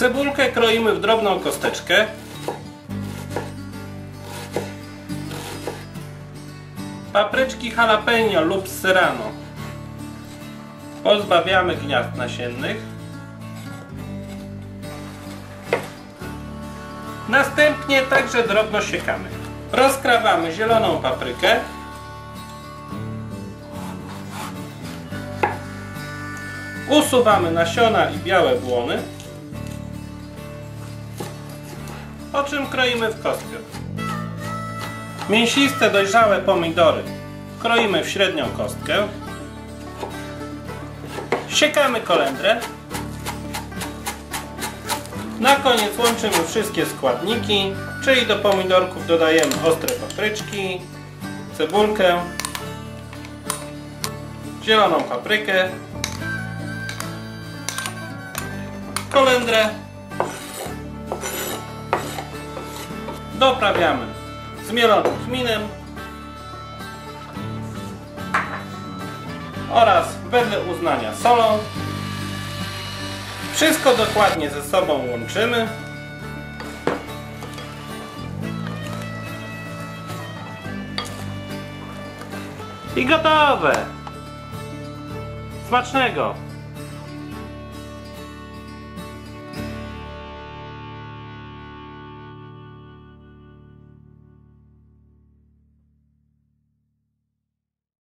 Cebulkę kroimy w drobną kosteczkę. Papryczki jalapeno lub serrano. Pozbawiamy gniazd nasiennych. Następnie także drobno siekamy. Rozkrawamy zieloną paprykę. Usuwamy nasiona i białe błony. Po czym kroimy w kostkę. Mięsiste, dojrzałe pomidory kroimy w średnią kostkę. Siekamy kolendrę. Na koniec łączymy wszystkie składniki, czyli do pomidorków dodajemy ostre papryczki, cebulkę, zieloną paprykę, kolendrę. Doprawiamy zmielonym kminem oraz wedle uznania solą. Wszystko dokładnie ze sobą łączymy. I gotowe! Smacznego!